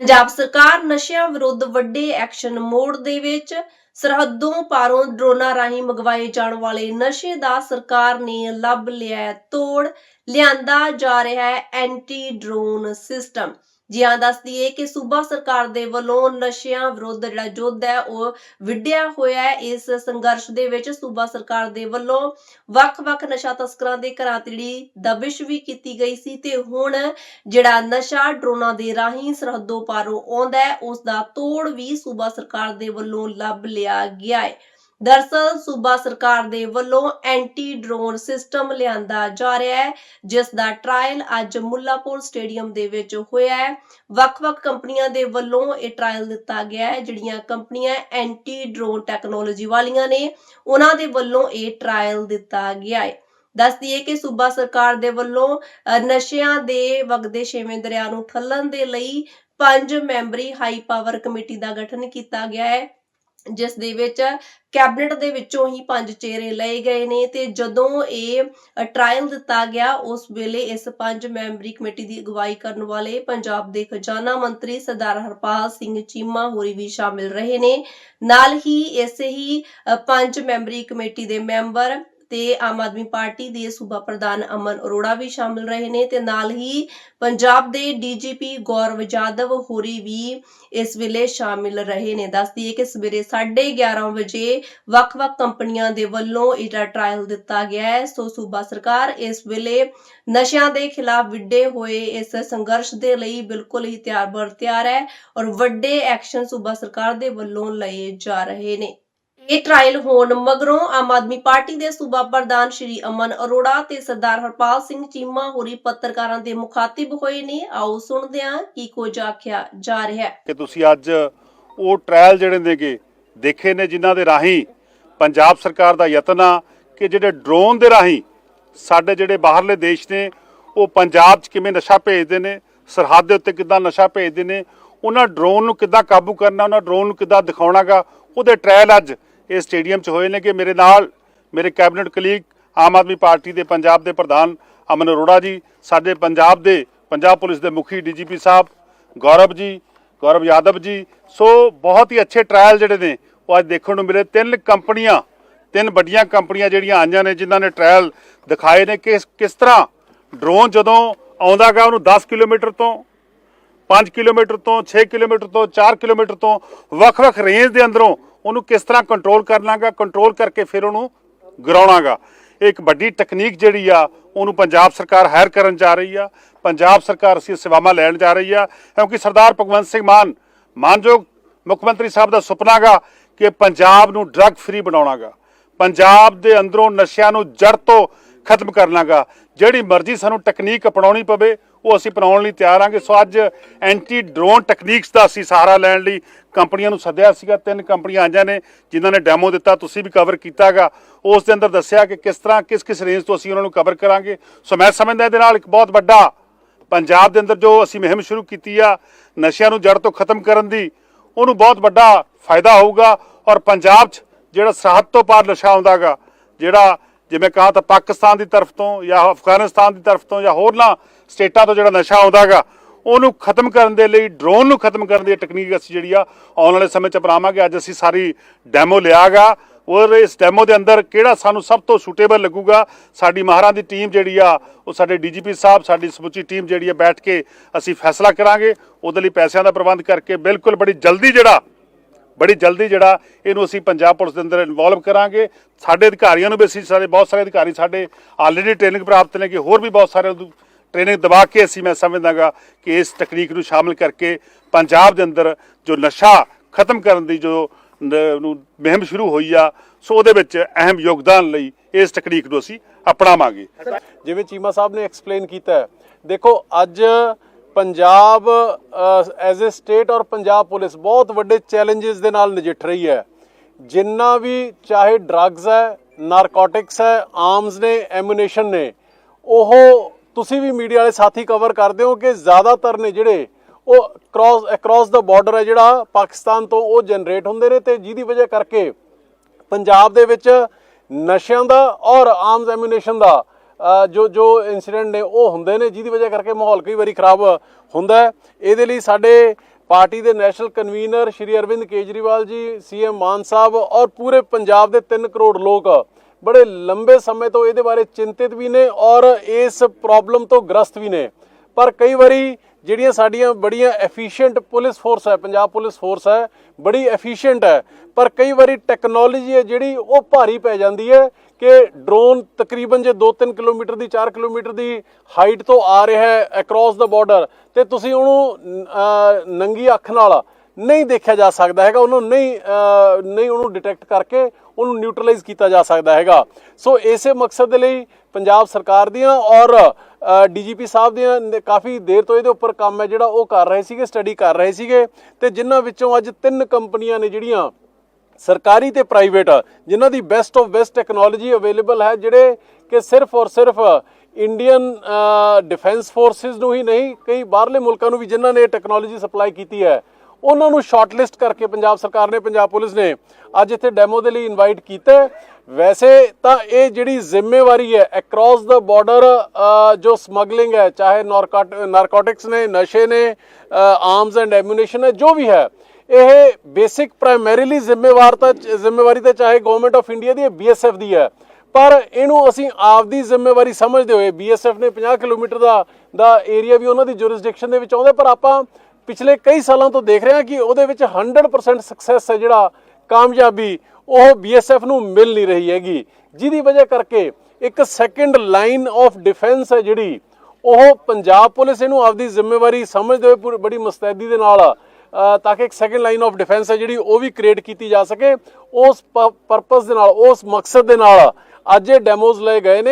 ਪੰਜਾਬ ਸਰਕਾਰ ਨਸ਼ਿਆਂ ਵਿਰੁੱਧ ਵੱਡੇ ਐਕਸ਼ਨ ਮੋਡ ਦੇ ਵਿੱਚ ਸਰਹੱਦੋਂ ਪਾਰੋਂ ਡਰੋਨਾਂ ਰਾਹੀਂ ਮੰਗਵਾਏ ਜਾਣ ਵਾਲੇ ਨਸ਼ੇ ਦਾ ਸਰਕਾਰ ਨੇ ਲੱਭ ਲਿਆ ਤੋੜ, ਲਿਆਂਦਾ ਜਾ ਰਿਹਾ ਹੈ ਐਂਟੀ ਡਰੋਨ ਸਿਸਟਮ। ਜੀ ਹਾਂ ਦੱਸ ਕਿ ਸੂਬਾ ਸਰਕਾਰ ਦੇ ਵੱਲੋਂ ਨਸ਼ਿਆਂ ਵਿਰੁੱਧ ਜਿਹੜਾ ਯੁੱਧ ਹੈ, ਉਹ ਵਿੱਢਿਆ ਹੋਇਆ ਹੈ। ਇਸ ਸੰਘਰਸ਼ ਦੇ ਵਿੱਚ ਸੂਬਾ ਸਰਕਾਰ ਦੇ ਵੱਲੋਂ ਵੱਖ-ਵੱਖ ਨਸ਼ਾ ਤਸਕਰਾਂ ਦੇ ਘਰਾਂ ਤੇ ਜਿਹੜੀ ਦਬਿਸ਼ ਵੀ ਕੀਤੀ ਗਈ ਸੀ ਤੇ ਹੁਣ ਜਿਹੜਾ ਨਸ਼ਾ ਡਰੋਨਾਂ ਦੇ ਰਾਹੀਂ ਸਰਹੱਦੋਂ ਪਾਰੋਂ ਆਉਂਦਾ ਹੈ ਉਸ ਦਾ ਤੋੜ ਵੀ ਸੂਬਾ ਸਰਕਾਰ ਦੇ ਵੱਲੋਂ ਲੱਭ ਲਿਆ ਗਿਆ ਹੈ। ਦਰਸਲ ਸੂਬਾ ਸਰਕਾਰ ਦੇ ਵੱਲੋਂ ਐਂਟੀ ਡਰੋਨ ਸਿਸਟਮ ਲਿਆਂਦਾ ਜਾ ਰਿਹਾ ਹੈ ਜਿਸ ਦਾ ਟ੍ਰਾਇਲ ਅੱਜ ਮੁੱਲਾਪੁਰ ਸਟੇਡੀਅਮ ਦੇ ਵਿੱਚ ਹੋਇਆ ਹੈ। ਵੱਖ-ਵੱਖ ਕੰਪਨੀਆਂ ਦੇ ਵੱਲੋਂ ਇਹ ਟ੍ਰਾਇਲ ਦਿੱਤਾ ਗਿਆ ਹੈ, ਜਿਹੜੀਆਂ ਕੰਪਨੀਆਂ ਐਂਟੀ ਡਰੋਨ ਟੈਕਨੋਲੋਜੀ ਵਾਲੀਆਂ ਨੇ, ਉਹਨਾਂ ਦੇ ਵੱਲੋਂ ਇਹ ਟ੍ਰਾਇਲ ਦਿੱਤਾ ਗਿਆ ਹੈ। ਦੱਸ ਦਈਏ ਕਿ ਸੂਬਾ ਸਰਕਾਰ ਦੇ ਵੱਲੋਂ ਨਸ਼ਿਆਂ ਦੇ ਵਗਦੇ ਛੇਵੇਂ ਦਰਿਆ ਨੂੰ ਠੱਲਣ ਦੇ ਲਈ ਪੰਜ ਮੈਂਬਰੀ ਹਾਈ ਪਾਵਰ ਕਮੇਟੀ ਦਾ ਗਠਨ ਕੀਤਾ ਗਿਆ ਹੈ। ਜਿਸ ਦੇ ਵਿੱਚ ਕੈਬਨਿਟ ਦੇ ਵਿੱਚੋਂ ਹੀ ਪੰਜ ਚਿਹਰੇ ਲਏ ਗਏ ਨੇ ਤੇ ਜਦੋਂ ਇਹ ਟ੍ਰਾਇਲ ਦਿੱਤਾ ਗਿਆ, ਉਸ ਵੇਲੇ ਇਸ ਪੰਜ ਮੈਂਬਰੀ ਕਮੇਟੀ ਦੀ ਅਗਵਾਈ ਕਰਨ ਵਾਲੇ ਪੰਜਾਬ ਦੇ ਖਜ਼ਾਨਾ ਮੰਤਰੀ ਸਰਦਾਰ ਹਰਪਾਲ ਸਿੰਘ ਚੀਮਾ ਹੋਰੀ ਵੀ ਸ਼ਾਮਿਲ ਰਹੇ ਨੇ। ਨਾਲ ਹੀ ਇਸੇ ਹੀ ਪੰਜ ਮੈਂਬਰੀ ਕਮੇਟੀ ਦੇ ਮੈਂਬਰ ਤੇ ਆਮ ਆਦਮੀ ਪਾਰਟੀ ਦੇ ਸੂਬਾ ਪ੍ਰਧਾਨ ਅਮਨ ਅਰੋੜਾ ਵੀ ਸ਼ਾਮਿਲ ਰਹੇ ਨੇ ਤੇ ਨਾਲ ਹੀ ਪੰਜਾਬ ਦੇ ਡੀਜੀਪੀ ਗੌਰਵ ਜਾਦਵ ਹੋਰੀ ਵੀ ਇਸ ਵੇਲੇ ਸ਼ਾਮਿਲ ਰਹੇ ਨੇ। ਦੱਸਦੀ ਹੈ ਕਿ ਸਵੇਰੇ 11:30 ਵਜੇ ਵੱਖ-ਵੱਖ ਕੰਪਨੀਆਂ ਦੇ ਵੱਲੋਂ ਇਹਦਾ ਟ੍ਰਾਇਲ ਦਿੱਤਾ ਗਿਆ ਹੈ। ਸੋ ਸੂਬਾ ਸਰਕਾਰ ਇਸ ਵੇਲੇ ਨਸ਼ਿਆਂ ਦੇ ਖਿਲਾਫ ਵਿੱਢੇ ਹੋਏ ਇਸ ਸੰਘਰਸ਼ ਦੇ ਲਈ ਬਿਲਕੁਲ ਹੀ ਤਿਆਰ ਬਰ ਤਿਆਰ ਹੈ ਔਰ ਵੱਡੇ ਐਕਸ਼ਨ ਸੂਬਾ ਸਰਕਾਰ ਦੇ ਵੱਲੋਂ ਲਏ ਜਾ ਰਹੇ ਨੇ। ਇਹ ਟ੍ਰਾਇਲ ਹੋਣ ਮਗਰੋਂ ਆਮ ਆਦਮੀ ਪਾਰਟੀ ਦੇ ਸੂਬਾ ਪ੍ਰਧਾਨ ਸ਼੍ਰੀ ਅਮਨ ਅਰੋੜਾ ਤੇ ਸਰਦਾਰ ਹਰਪਾਲ ਸਿੰਘ ਚੀਮਾ ਹੋਰੀ ਪੱਤਰਕਾਰਾਂ ਦੇ ਮੁਖਾਤਿਬ ਹੋਏ ਨੇ। ਆਓ ਸੁਣਦੇ ਹਾਂ ਕੀ ਕੁਝ ਆਖਿਆ ਜਾ ਰਿਹਾ ਹੈ। ਕਿ ਤੁਸੀਂ ਅੱਜ ਉਹ ਟ੍ਰਾਇਲ ਜਿਹੜੇ ਨੇਗੇ, ਦੇਖੇ ਨੇ ਜਿਨ੍ਹਾਂ ਦੇ ਰਾਹੀਂ ਪੰਜਾਬ ਸਰਕਾਰ ਦਾ ਯਤਨ ਆ ਕਿ ਜਿਹੜੇ ਡਰੋਨ ਦੇ ਰਾਹੀਂ ਸਾਡੇ ਜਿਹੜੇ ਬਾਹਰਲੇ ਦੇਸ਼ ਨੇ, ਉਹ ਪੰਜਾਬ 'ਚ ਕਿਵੇਂ ਨਸ਼ਾ ਭੇਜਦੇ ਨੇ, ਸਰਹੱਦ ਦੇ ਉੱਤੇ ਕਿੱਦਾਂ ਨਸ਼ਾ ਭੇਜਦੇ ਨੇ, ਉਹਨਾਂ ਡਰੋਨ ਨੂੰ ਕਿੱਦਾਂ ਕਾਬੂ ਕਰਨਾ, ਉਹਨਾਂ ਡਰੋਨ ਨੂੰ ਕਿੱਦਾਂ ਦਿਖਾਉਣਾਗਾ, ਉਹਦੇ ਟ੍ਰਾਇਲ ਅੱਜ ਇਹ ਸਟੇਡੀਅਮ 'ਚ ਹੋਏ ਨੇ ਕਿ ਮੇਰੇ ਨਾਲ ਮੇਰੇ cabinet colleague Aam Aadmi party ਦੇ ਪੰਜਾਬ ਦੇ ਪ੍ਰਧਾਨ ਅਮਨ ਅਰੋੜਾ ਜੀ, ਸਾਡੇ ਪੰਜਾਬ ਦੇ ਪੰਜਾਬ ਪੁਲਿਸ ਦੇ ਮੁਖੀ ਡੀਜੀਪੀ ਸਾਹਿਬ, ਗੌਰਵ ਜੀ, ਗੌਰਵ ਯਾਦਵ ਜੀ। ਸੋ ਬਹੁਤ ਹੀ ਅੱਛੇ ਟ੍ਰਾਇਲ ਜਿਹੜੇ ਨੇ, ਉਹ ਅੱਜ ਦੇਖਣ ਨੂੰ ਮਿਲੇ। ਤਿੰਨ ਕੰਪਨੀਆਂ, ਤਿੰਨ ਵੱਡੀਆਂ ਕੰਪਨੀਆਂ ਜਿਹੜੀਆਂ ਆਈਆਂ ਨੇ, ਜਿਨ੍ਹਾਂ ਨੇ ਟ੍ਰਾਇਲ ਦਿਖਾਏ ਨੇ ਕਿ ਕਿਸ ਤਰ੍ਹਾਂ ਡਰੋਨ ਜਦੋਂ ਆਉਂਦਾਗਾ ਉਹਨੂੰ 10 ਕਿਲੋਮੀਟਰ ਤੋਂ 5 ਕਿਲੋਮੀਟਰ ਤੋਂ 6 ਕਿਲੋਮੀਟਰ ਤੋਂ 4 ਕਿਲੋਮੀਟਰ ਤੋਂ, ਵੱਖ-ਵੱਖ ਰੇਂਜ ਦੇ ਅੰਦਰੋਂ ਉਹਨੂੰ ਕਿਸ ਤਰ੍ਹਾਂ ਕੰਟਰੋਲ ਕਰਨਾਗਾ ਕੰਟਰੋਲ ਕਰਕੇ ਫਿਰ ਉਹਨੂੰ ਗਿਰਾਉਣਾਗਾ। ਇਹ ਇੱਕ ਵੱਡੀ ਤਕਨੀਕ ਜਿਹੜੀ ਆ, ਉਹਨੂੰ ਪੰਜਾਬ ਸਰਕਾਰ ਹਾਇਰ ਕਰਨ ਜਾ ਰਹੀ ਆ। ਪੰਜਾਬ ਸਰਕਾਰ ਅਸੀਂ ਸੇਵਾਵਾਂ ਲੈਣ ਜਾ ਰਹੀ ਆ, ਕਿਉਂਕਿ ਸਰਦਾਰ ਭਗਵੰਤ ਸਿੰਘ ਮਾਨ, ਮਾਨਯੋਗ ਮੁੱਖ ਮੰਤਰੀ ਸਾਹਿਬ ਦਾ ਸੁਪਨਾਗਾ ਕਿ ਪੰਜਾਬ ਨੂੰ ਡਰੱਗ ਫ੍ਰੀ ਬਣਾਉਣਾਗਾ। ਪੰਜਾਬ ਦੇ ਅੰਦਰੋਂ ਨਸ਼ਿਆਂ ਨੂੰ ਜੜ ਤੋਂ ਖਤਮ ਕਰਨਾਗਾ ਜਿਹੜੀ ਮਰਜ਼ੀ ਸਾਨੂੰ ਟੈਕਨੀਕ ਅਪਣਾਉਣੀ ਪਵੇ ਉਹ ਅਸੀਂ ਅਪਣਾਉਣ ਲਈ ਤਿਆਰ ਆਂਗੇ। ਸੋ ਅੱਜ ਐਂਟੀ ਡਰੋਨ ਟੈਕਨੀਕਸ ਦਾ ਅਸੀਂ ਸਹਾਰਾ ਲੈਣ ਲਈ ਕੰਪਨੀਆਂ ਨੂੰ ਸੱਦਿਆ ਸੀਗਾ। ਤਿੰਨ ਕੰਪਨੀਆਂ ਆਈਆਂ ਨੇ ਜਿਨ੍ਹਾਂ ਨੇ ਡੈਮੋ ਦਿੱਤਾ। ਤੁਸੀਂ ਵੀ ਕਵਰ ਕੀਤਾਗਾ। ਉਸ ਦੇ ਅੰਦਰ ਦੱਸਿਆ ਕਿ ਕਿਸ ਤਰ੍ਹਾਂ ਕਿਸ ਕਿਸ ਰੇਂਜ ਤੋਂ ਅਸੀਂ ਉਹਨਾਂ ਨੂੰ ਕਵਰ ਕਰਾਂਗੇ। ਸੋ ਮੈਂ ਸਮਝਦਾ ਇਹਦੇ ਨਾਲ ਇੱਕ ਬਹੁਤ ਵੱਡਾ ਪੰਜਾਬ ਦੇ ਅੰਦਰ ਜੋ ਅਸੀਂ ਮੁਹਿੰਮ ਸ਼ੁਰੂ ਕੀਤੀ ਆ, ਨਸ਼ਿਆਂ ਨੂੰ ਜੜ ਤੋਂ ਖਤਮ ਕਰਨ ਦੀ, ਉਹਨੂੰ ਬਹੁਤ ਵੱਡਾ ਫਾਇਦਾ ਹੋਊਗਾ। ਔਰ ਪੰਜਾਬ 'ਚ ਜਿਹੜਾ ਸਰਹੱਦ ਤੋਂ ਪਾਰ ਨਸ਼ਾ ਆਉਂਦਾਗਾ, ਜਿਹੜਾ ਜਿਵੇਂ ਕਹਾ ਤਾਂ ਪਾਕਿਸਤਾਨ ਦੀ ਤਰਫ ਤੋਂ ਜਾਂ ਅਫਗਾਨਿਸਤਾਨ ਦੀ ਤਰਫ ਤੋਂ ਜਾਂ ਹੋਰਨਾਂ ਸਟੇਟਾਂ ਤੋਂ ਜਿਹੜਾ ਨਸ਼ਾ ਆਉਂਦਾਗਾ ਉਹਨੂੰ ਖਤਮ ਕਰਨ ਦੇ ਲਈ, ਡਰੋਨ ਨੂੰ ਖਤਮ ਕਰਨ ਦੀ ਟੈਕਨੀਕ ਅਸੀਂ ਜਿਹੜੀ ਆ ਆਉਣ ਵਾਲੇ ਸਮੇਂ 'ਚ ਅਪਣਾਵਾਂਗੇ। ਅੱਜ ਅਸੀਂ ਸਾਰੀ ਡੈਮੋ ਲਿਆਗਾ ਔਰ ਇਸ ਡੈਮੋ ਦੇ ਅੰਦਰ ਕਿਹੜਾ ਸਾਨੂੰ ਸਭ ਤੋਂ ਸੂਟੇਬਲ ਲੱਗੂਗਾ? ਸਾਡੀ ਮਹਾਰਾਂ ਦੀ ਟੀਮ ਜਿਹੜੀ ਆ, ਉਹ ਸਾਡੇ ਡੀਜੀਪੀ ਸਾਹਿਬ, ਸਾਡੀ ਸਮੁੱਚੀ ਟੀਮ ਜਿਹੜੀ ਆ ਬੈਠ ਕੇ ਅਸੀਂ ਫੈਸਲਾ ਕਰਾਂਗੇ। ਉਹਦੇ ਲਈ ਪੈਸਿਆਂ ਦਾ ਪ੍ਰਬੰਧ ਕਰਕੇ ਬਿਲਕੁਲ ਬੜੀ ਜਲਦੀ ਜਿਹੜਾ ਬੜੀ ਜਲਦੀ ਜਿਹੜਾ ਇਹਨੂੰ ਅਸੀਂ ਪੰਜਾਬ ਪੁਲਿਸ ਦੇ ਅੰਦਰ ਇਨਵੋਲਵ ਕਰਾਂਗੇ। ਸਾਡੇ ਅਧਿਕਾਰੀਆਂ ਨੂੰ ਵੀ ਅਸੀਂ ਸਾਡੇ ਬਹੁਤ ਸਾਰੇ ਅਧਿਕਾਰੀ ਸਾਡੇ ਆਲਰੇਡੀ ਟ੍ਰੇਨਿੰਗ ਪ੍ਰਾਪਤ ਨੇ ਕਿ ਹੋਰ ਵੀ ਬਹੁਤ ਸਾਰੇ ਟ੍ਰੇਨਿੰਗ ਦਵਾ ਕੇ ਅਸੀਂ ਮੈਂ ਸਮਝਦਾਗਾ ਕਿ ਇਸ ਤਕਨੀਕ ਨੂੰ ਸ਼ਾਮਲ ਕਰਕੇ ਪੰਜਾਬ ਦੇ ਅੰਦਰ ਜੋ ਨਸ਼ਾ ਖਤਮ ਕਰਨ ਦੀ ਜੋ ਨੂੰ ਮੁਹਿੰਮ ਸ਼ੁਰੂ ਹੋਈ ਆ, ਸੋ ਉਹਦੇ ਵਿੱਚ ਅਹਿਮ ਯੋਗਦਾਨ ਲਈ ਇਸ ਤਕਨੀਕ ਨੂੰ ਅਸੀਂ ਅਪਣਾਵਾਂਗੇ। ਜਿਵੇਂ ਚੀਮਾ ਸਾਹਿਬ ਨੇ ਐਕਸਪਲੇਨ ਕੀਤਾ ਦੇਖੋ, ਅੱਜ ਪੰਜਾਬ ਐਜ਼ ਅ ਸਟੇਟ ਔਰ ਪੰਜਾਬ ਪੁਲਿਸ ਬਹੁਤ ਵੱਡੇ ਚੈਲੰਜਸ ਦੇ ਨਾਲ ਨਜਿੱਠ ਰਹੀ ਹੈ। ਜਿੰਨਾ ਵੀ ਚਾਹੇ ਡਰੱਗਸ ਹੈ ਨਾਰਕੋਟਿਕਸ ਹੈ ਆਰਮਸ ਨੇ ਐਮੂਨੇਸ਼ਨ ਨੇ, ਉਹ ਤੁਸੀਂ ਵੀ ਮੀਡੀਆ ਵਾਲੇ ਸਾਥੀ ਕਵਰ ਕਰਦੇ ਹੋ ਕਿ ਜ਼ਿਆਦਾਤਰ ਨੇ ਜਿਹੜੇ ਉਹ ਕ੍ਰਾਸ ਅਕ੍ਰਾਸ ਦਾ ਬਾਰਡਰ ਹੈ ਜਿਹੜਾ ਪਾਕਿਸਤਾਨ ਤੋਂ ਉਹ ਜਨਰੇਟ ਹੁੰਦੇ ਨੇ ਤੇ ਜਿਹਦੀ ਵਜ੍ਹਾ ਕਰਕੇ ਪੰਜਾਬ ਦੇ ਵਿੱਚ ਨਸ਼ਿਆਂ ਦਾ ਔਰ ਆਰਮਸ ਐਮੂਨੇਸ਼ਨ ਦਾ ਜੋ ਜੋ ਇਨਸੀਡੈਂਟ ਨੇ, ਉਹ ਹੁੰਦੇ ਨੇ, ਜਿਹਦੀ ਵਜ੍ਹਾ ਕਰਕੇ ਮਾਹੌਲ ਕਈ ਵਾਰੀ ਖਰਾਬ ਹੁੰਦਾ ਇਹਦੇ ਲਈ ਸਾਡੇ ਪਾਰਟੀ ਦੇ national convener Shri Arvind Kejriwal ji CM Mann ਸਾਹਿਬ ਔਰ ਪੂਰੇ ਪੰਜਾਬ ਦੇ 3 ਕਰੋੜ ਲੋਕ ਬੜੇ ਲੰਬੇ ਸਮੇਂ ਤੋਂ ਇਹਦੇ ਬਾਰੇ ਚਿੰਤਿਤ ਵੀ ਨੇ ਔਰ ਇਸ ਪ੍ਰੋਬਲਮ ਤੋਂ ਗ੍ਰਸਤ ਵੀ ਨੇ। ਪਰ ਕਈ ਵਾਰੀ ਜਿਹੜੀਆਂ ਸਾਡੀਆਂ ਬੜੀਆਂ ਐਫੀਸ਼ੀਐਂਟ ਪੁਲਿਸ ਫੋਰਸ ਹੈ, ਪੰਜਾਬ ਪੁਲਿਸ ਫੋਰਸ ਹੈ, ਬੜੀ ਐਫੀਸ਼ੀਐਂਟ ਹੈ, ਪਰ ਕਈ ਵਾਰੀ ਟੈਕਨੋਲੋਜੀ ਹੈ ਜਿਹੜੀ ਉਹ ਭਾਰੀ ਪੈ ਜਾਂਦੀ ਹੈ ਕਿ ਡਰੋਨ ਤਕਰੀਬਨ ਜੇ 2-3 ਕਿਲੋਮੀਟਰ ਦੀ 4 ਕਿਲੋਮੀਟਰ ਦੀ ਹਾਈਟ ਤੋਂ ਆ ਰਿਹਾ ਹੈ ਅਕ੍ਰੋਸ ਦਾ ਬਾਰਡਰ ਤੇ ਤੁਸੀਂ ਉਹਨੂੰ ਨੰਗੀ ਅੱਖ ਨਾਲ ਨਹੀਂ ਦੇਖਿਆ ਜਾ ਸਕਦਾ ਹੈਗਾ, ਉਹਨੂੰ ਨਹੀਂ ਨਹੀਂ ਉਹਨੂੰ ਡਿਟੈਕਟ ਕਰਕੇ ਉਹਨੂੰ ਨਿਊਟਰਲਾਈਜ਼ ਕੀਤਾ ਜਾ ਸਕਦਾ ਹੈਗਾ। ਸੋ ਇਸੇ ਮਕਸਦ ਦੇ ਲਈ ਪੰਜਾਬ ਸਰਕਾਰ ਦੀਆਂ ਔਰ ਡੀਜੀਪੀ ਸਾਹਿਬ ਦੀਆਂ ਨੇ ਕਾਫੀ ਦੇਰ ਤੋਂ ਇਹਦੇ ਉੱਪਰ ਕੰਮ ਹੈ, ਜਿਹੜਾ ਉਹ ਕਰ ਰਹੇ ਸੀਗੇ ਸਟੱਡੀ ਕਰ ਰਹੇ ਸੀਗੇ ਤੇ ਜਿਨ੍ਹਾਂ ਵਿੱਚੋਂ ਅੱਜ ਤਿੰਨ ਕੰਪਨੀਆਂ ਨੇ ਜਿਹੜੀਆਂ ਸਰਕਾਰੀ ਤੇ ਪ੍ਰਾਈਵੇਟ ਜਿਨ੍ਹਾਂ ਦੀ best of best technology available ਹੈ, ਜਿਹੜੇ ਕਿ ਸਿਰਫ ਔਰ ਸਿਰਫ ਇੰਡੀਅਨ ਡਿਫੈਂਸ ਫੋਰਸਿਸ ਨੂੰ ਹੀ ਨਹੀਂ, ਕਈ ਬਾਹਰਲੇ ਮੁਲਕਾਂ ਨੂੰ ਵੀ ਜਿਨ੍ਹਾਂ ਨੇ ਇਹ ਟੈਕਨੋਲੋਜੀ ਸਪਲਾਈ ਕੀਤੀ ਹੈ। ਉਹਨਾਂ ਨੂੰ ਸ਼ਾਰਟਲਿਸਟ ਕਰਕੇ ਪੰਜਾਬ ਸਰਕਾਰ ਨੇ, ਪੰਜਾਬ ਪੁਲਿਸ ਨੇ ਅੱਜ ਇੱਥੇ ਡੈਮੋ ਦੇ ਲਈ ਇਨਵਾਈਟ ਕੀਤਾ ਵੈਸੇ ਤਾਂ ਇਹ ਜਿਹੜੀ ਜ਼ਿੰਮੇਵਾਰੀ ਹੈ ਅਕ੍ਰੋਸ ਦਾ ਬਾਰਡਰ ਜੋ ਸਮਗਲਿੰਗ ਹੈ, ਚਾਹੇ ਨਾਰਕੋਟਿਕਸ ਨੇ, ਨਸ਼ੇ ਨੇ ਆਰਮਸ ਐਂਡ ਐਮੂਨੇਸ਼ਨ ਹੈ, ਜੋ ਵੀ ਹੈ, ਇਹ ਬੇਸਿਕ ਪ੍ਰਾਇਮਰੀਲੀ ਜ਼ਿੰਮੇਵਾਰ ਤਾਂ, ਜ਼ਿੰਮੇਵਾਰੀ ਤਾਂ ਚਾਹੇ ਗਵਰਨਮੈਂਟ ਆਫ ਇੰਡੀਆ ਦੀ ਹੈ ਬੀਐਸਐਫ ਦੀ ਹੈ। ਪਰ ਇਹਨੂੰ ਅਸੀਂ ਆਪਦੀ ਜ਼ਿੰਮੇਵਾਰੀ ਸਮਝਦੇ ਹੋਏ ਬੀਐਸਐਫ ਨੇ 50 ਕਿਲੋਮੀਟਰ ਦਾ ਦਾ ਏਰੀਆ ਵੀ ਉਹਨਾਂ ਦੀ ਜੁਰਿਸਡਿਕਸ਼ਨ ਦੇ ਵਿੱਚ ਆਉਂਦਾ ਪਰ ਆਪਾਂ ਪਿਛਲੇ ਕਈ ਸਾਲਾਂ ਤੋਂ ਦੇਖ ਰਹੇ ਹਾਂ ਕਿ ਉਹਦੇ ਵਿੱਚ 100% ਸਕਸੈਸ ਹੈ ਜਿਹੜਾ ਕਾਮਯਾਬੀ, ਉਹ ਬੀਐਸਐਫ ਨੂੰ ਮਿਲ ਨਹੀਂ ਰਹੀ ਹੈਗੀ। ਜਿਹਦੀ ਵਜ੍ਹਾ ਕਰਕੇ ਇੱਕ ਸੈਕੰਡ ਲਾਈਨ ਆਫ ਡਿਫੈਂਸ ਹੈ ਜਿਹੜੀ, ਉਹ ਪੰਜਾਬ ਪੁਲਿਸ ਇਹਨੂੰ ਆਪਦੀ ਜ਼ਿੰਮੇਵਾਰੀ ਸਮਝਦੇ ਹੋਏ ਪੂਰੀ, ਬੜੀ ਮੁਸਤੈਦੀ ਦੇ ਨਾਲ ਤਾਂ ਕਿ ਇੱਕ ਸੈਕੰਡ ਲਾਈਨ ਆਫ ਡਿਫੈਂਸ ਹੈ ਜਿਹੜੀ, ਉਹ ਵੀ ਕ੍ਰੀਏਟ ਕੀਤੀ ਜਾ ਸਕੇ। ਉਸ ਪਰਪਸ ਦੇ ਨਾਲ, ਉਸ ਮਕਸਦ ਦੇ ਨਾਲ ਅੱਜ ਇਹ ਡੈਮੋਜ਼ ਲਏ ਗਏ ਨੇ।